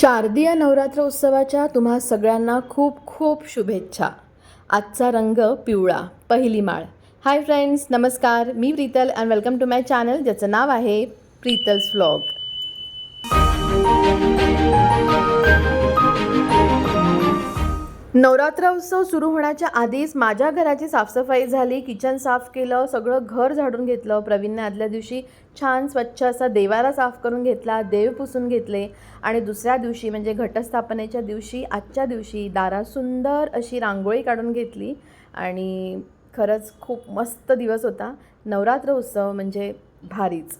शारदीय नवरात्र उत्सवाच्या तुम्हा सगळ्यांना खूप खूप शुभेच्छा. आजचा रंग पिवळा पहिली माळ. हाय फ्रेंड्स नमस्कार. मी Preetal and welcome to my channel ज्याचं नाव आहे प्रीतल्स व्लॉग नवरात्र उत्सव सुरू होण्याच्या आधीच माझ्या घराची साफसफाई झाली. किचन साफ केलं सगळं घर झाडून घेतलं. प्रवीणने आदल्या दिवशी छान स्वच्छ असा देवारा साफ करून घेतला देव पुसून घेतले. आणि दुसऱ्या दिवशी म्हणजे घटस्थापनेच्या दिवशी आजच्या दिवशी दारा सुंदर अशी रांगोळी काढून घेतली. आणि खरंच खूप मस्त दिवस होता. नवरात्र उत्सव म्हणजे भारीच.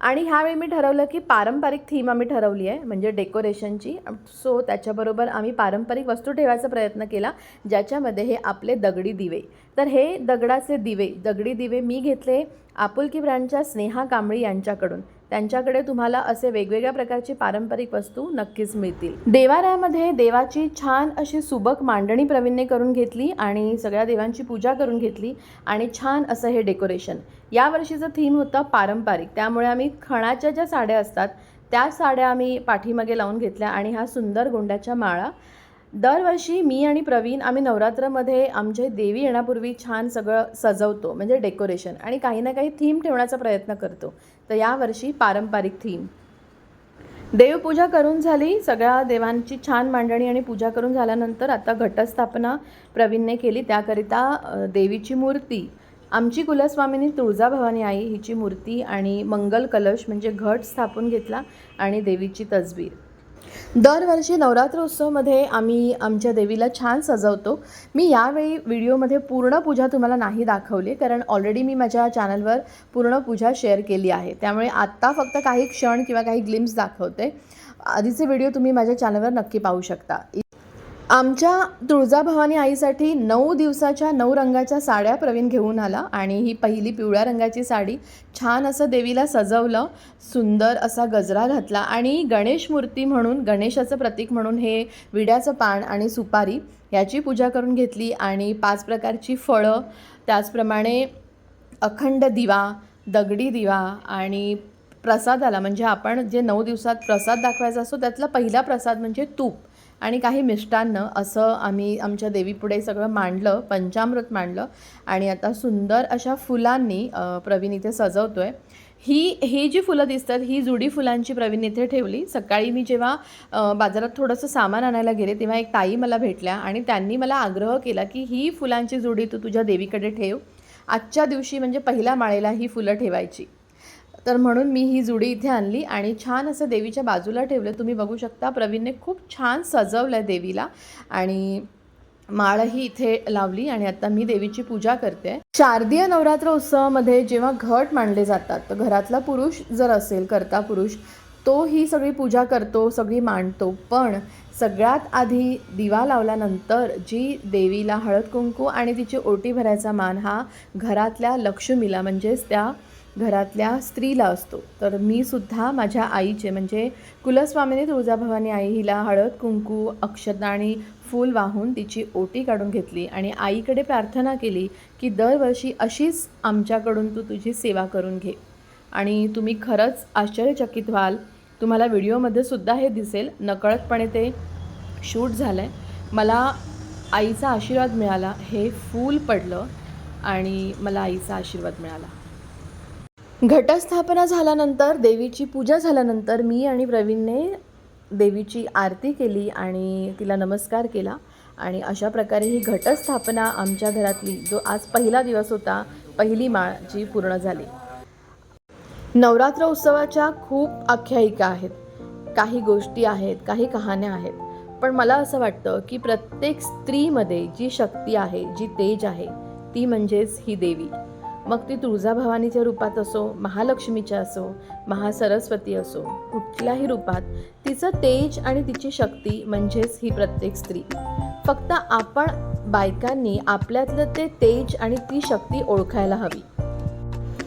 आणि ह्यावेळी मी ठरवलं की पारंपरिक थीम आम्ही ठरवली आहे म्हणजे डेकोरेशनची सो त्याच्याबरोबर आम्ही पारंपरिक वस्तू ठेवायचा प्रयत्न केला ज्याच्यामध्ये हे आपले दगडी दिवे. तर हे दगडाचे दिवे दगडी दिवे मी घेतले आपुलकी ब्रँडच्या स्नेहा कांबळी यांच्याकडून. त्यांच्याकडे तुम्हाला असे वेगवेगळ्या प्रकारची पारंपरिक वस्तू नक्कीच मिळतील. देवाऱ्यामध्ये देवाची छान अशी सुबक मांडणी प्रवीणने करून घेतली आणि सगळ्या देवांची पूजा करून घेतली आणि छान असं हे डेकोरेशन. यावर्षीचं थीम होतं पारंपरिक. त्यामुळे आम्ही खणाच्या ज्या साड्या असतात त्या साड्या आम्ही पाठीमागे लावून घेतल्या आणि ह्या सुंदर गोंड्याच्या माळा दरवर्षी मी आणि प्रवीण आम्ही नवरात्रामध्ये आमचे देवी येण्यापूर्वी छान सगळं सजवतो म्हणजे डेकोरेशन आणि काही ना काही थीम ठेवण्याचा प्रयत्न करतो. तर यावर्षी पारंपरिक थीम देवपूजा करून झाली सगळ्या देवांची छान मांडणी आणि पूजा करून झाल्यानंतर आता घटस्थापना प्रवीणने केली. त्याकरिता देवीची मूर्ती आमची कुलस्वामिनी तुळजाभवानी आई हिची मूर्ती आणि मंगल कलश म्हणजे घट स्थापून घेतला आणि देवीची तसबीर दरवर्षी नवरात्र उत्सवमध्ये आम्ही आमच्या देवीला छान सजवतो. मी यावेळी व्हिडिओमध्ये पूर्ण पूजा तुम्हाला नाही दाखवली कारण ऑलरेडी मी माझ्या चॅनलवर पूर्ण पूजा शेअर केली आहे. त्यामुळे आत्ता फक्त काही क्षण किंवा काही ग्लिम्स दाखवते. आधीचे व्हिडिओ तुम्ही माझ्या चॅनलवर नक्की पाहू शकता. आमच्या तुळजाभवानी आईसाठी नऊ दिवसाच्या नऊ रंगाच्या साड्या प्रवीण घेऊन आला आणि ही पहिली पिवळ्या रंगाची साडी छान असं देवीला सजवलं सुंदर असा गजरा घातला आणि गणेश मूर्ती म्हणून गणेशाचं प्रतीक म्हणून हे विड्याचं पान आणि सुपारी याची पूजा करून घेतली आणि पाच प्रकारची फळं त्याचप्रमाणे अखंड दिवा दगडी दिवा आणि प्रसादाला म्हणजे आपण जे नऊ दिवसात प्रसाद दाखवायचा असतो त्यातला पहिला प्रसाद म्हणजे तूप. आणि काही मिष्टान्न असं आम्ही आमच्या देवीपुढे सगळं मांडलं पंचामृत मांडलं आणि आता सुंदर अशा फुलांनी प्रवीण इथे सजवतो आहे ही ही जी फुलं दिसतात ही जुडी फुलांची प्रवीण इथे ठेवली. सकाळी मी जेव्हा बाजारात थोडंसं सामान आणायला गेले तेव्हा एक ताई मला भेटल्या आणि त्यांनी मला आग्रह केला की ही फुलांची जुडी तू तुझ्या देवीकडे ठेव. आजच्या दिवशी म्हणजे पहिल्या माळेला ही फुलं ठेवायची. तर म्हणून मी ही जुडी इथे आणली आणि छान असं देवीच्या बाजूला ठेवलं. तुम्ही बघू शकता प्रवीणने खूप छान सजवलं आहे देवीला आणि माळही इथे लावली आणि आता मी देवीची पूजा करते. शारदीय नवरात्र उत्सवामध्ये जेव्हा घट मांडले जातात तर घरातला पुरुष जर असेल करता पुरुष तो ही सगळी पूजा करतो सगळी मांडतो. पण सगळ्यात आधी दिवा लावल्यानंतर जी देवीला हळद कुंकू आणि तिची ओटी भरायचा मान हा घरातल्या लक्ष्मीला म्हणजेच त्या घरातल्या स्त्रीला असतो. तर मी सुद्धा माझ्या आईचे म्हणजे कुलस्वामिनी तुळजाभवानी आई हिला हळद कुंकू अक्षता आणि फूल वाहून तिची ओटी काढून घेतली आणि आईकडे प्रार्थना केली की दरवर्षी अशीच आमच्याकडून तू तुझी सेवा करून घे. आणि तुम्ही खरंच आश्चर्यचकित व्हाल. तुम्हाला व्हिडिओमध्ये सुद्धा हे दिसेल. नकळतपणे ते शूट झालं आहे मला आईचा आशीर्वाद मिळाला. हे फूल पडलं आणि मला आईचा आशीर्वाद मिळाला. घटस्थापना झाल्यानंतर देवीची पूजा झाल्यानंतर मी आणि प्रवीणने देवीची आरती केली आणि तिला नमस्कार केला. आणि अशा प्रकारे ही घटस्थापना आमच्या घरातली जो आज पहिला दिवस होता पहिली माळ जी पूर्ण झाली. नवरात्र उत्सवाच्या खूप आख्यायिका आहेत. काही गोष्टी आहेत काही कहाण्या आहेत. पण मला असं वाटतं की प्रत्येक स्त्रीमध्ये जी शक्ती आहे जी तेज आहे ती म्हणजेच ही देवी. मग ती तुळजाभवानीच्या रूपात असो महालक्ष्मीच्या असो महासरस्वती असो कुठल्याही रूपात तिचं तेज आणि तिची शक्ती म्हणजेच ही प्रत्येक स्त्री. फक्त आपण बायकांनी आपल्यातलं ते तेज आणि ती शक्ती ओळखायला हवी.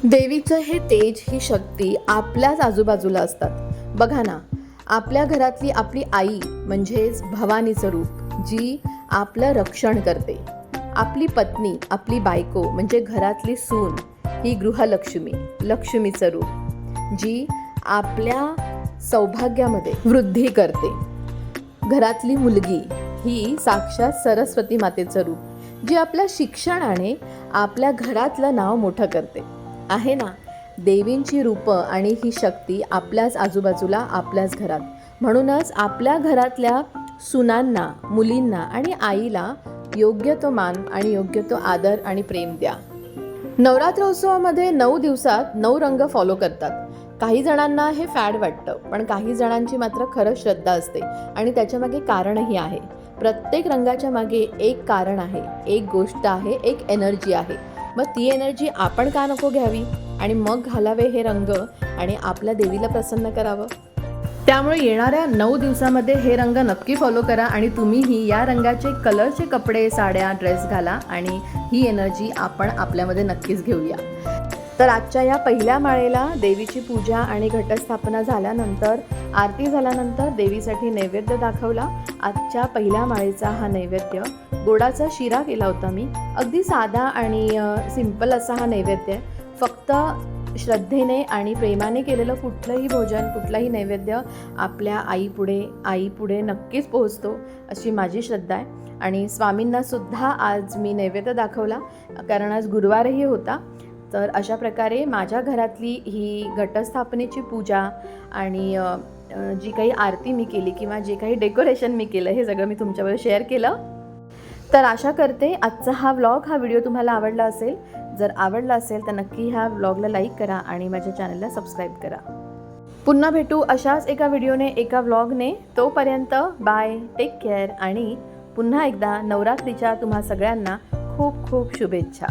देवीचं हे तेज ही शक्ती आपल्याच आजूबाजूला असतात. बघा ना आपल्या घरातली आपली आई म्हणजेच भवानीचं रूप जी आपलं रक्षण करते. आपली पत्नी आपली बायको म्हणजे घरातली सून ही गृहलक्ष्मी लक्ष्मीचं रूप जी आपल्या सौभाग्यामध्ये वृद्धी करते. घरातली मुलगी ही साक्षात सरस्वती मातेचं रूप जी आपल्या शिक्षणाने आपल्या घरातलं नाव मोठं करते. आहे ना? देवींची रूपं आणि ही शक्ती आपल्याच आजूबाजूला आपल्याच घरात. म्हणूनच आपल्या घरातल्या सुनांना मुलींना आणि आईला योग्य तो मान आणि योग्य तो आदर आणि प्रेम द्या. नवरात्र उत्सवामध्ये नऊ दिवसात नऊ रंग फॉलो करतात. काही जणांना हे फॅड वाटतं पण काही जणांची मात्र खरंच श्रद्धा असते आणि त्याच्यामागे कारणही आहे. प्रत्येक रंगाच्या मागे एक कारण आहे एक गोष्ट आहे एक एनर्जी आहे. मग ती एनर्जी आपण का नको घ्यावी? आणि मग घालावे हे रंग आणि आपल्या देवीला प्रसन्न करावं? त्यामुळे येणाऱ्या नऊ दिवसामध्ये हे रंग नक्की फॉलो करा आणि तुम्हीही या रंगाचे कलरचे कपडे साड्या ड्रेस घाला आणि ही एनर्जी आपण आपल्यामध्ये नक्कीच घेऊया. तर आजच्या या पहिल्या माळेला देवीची पूजा आणि घटस्थापना झाल्यानंतर आरती झाल्यानंतर देवीसाठी नैवेद्य दाखवला. आजच्या पहिल्या माळेचा हा नैवेद्य. गोडाचा शिरा केला होता मी. अगदी साधा आणि सिंपल असा हा नैवेद्य आहे. फक्त श्रद्धेने आणि प्रेमाने केलेलं कुठलंही भोजन कुठलाही नैवेद्य आपल्या आईपुढे आईपुढे नक्कीच पोहोचतो अशी माझी श्रद्धा आहे. आणि स्वामींनासुद्धा आज मी नैवेद्य दाखवला. कारण आज गुरुवारही होता. तर अशा प्रकारे माझ्या घरातली ही घटस्थापनेची पूजा आणि जी काही आरती मी केली किंवा जे काही डेकोरेशन मी केलं हे सगळं मी तुमच्याबरोबर शेअर केलं. तर आशा करते आजचा हा व्लॉग हा व्हिडिओ तुम्हाला आवडला असेल. जर आवडला असेल तर नक्की ह्या व्लॉगला लाईक करा आणि माझ्या चॅनलला सबस्क्राईब करा. पुन्हा भेटू अशाच एका व्हिडिओने एका व्लॉगने तोपर्यंत बाय टेक केअर आणि पुन्हा एकदा नवरात्रीच्या तुम्हा सगळ्यांना खूप खूप शुभेच्छा.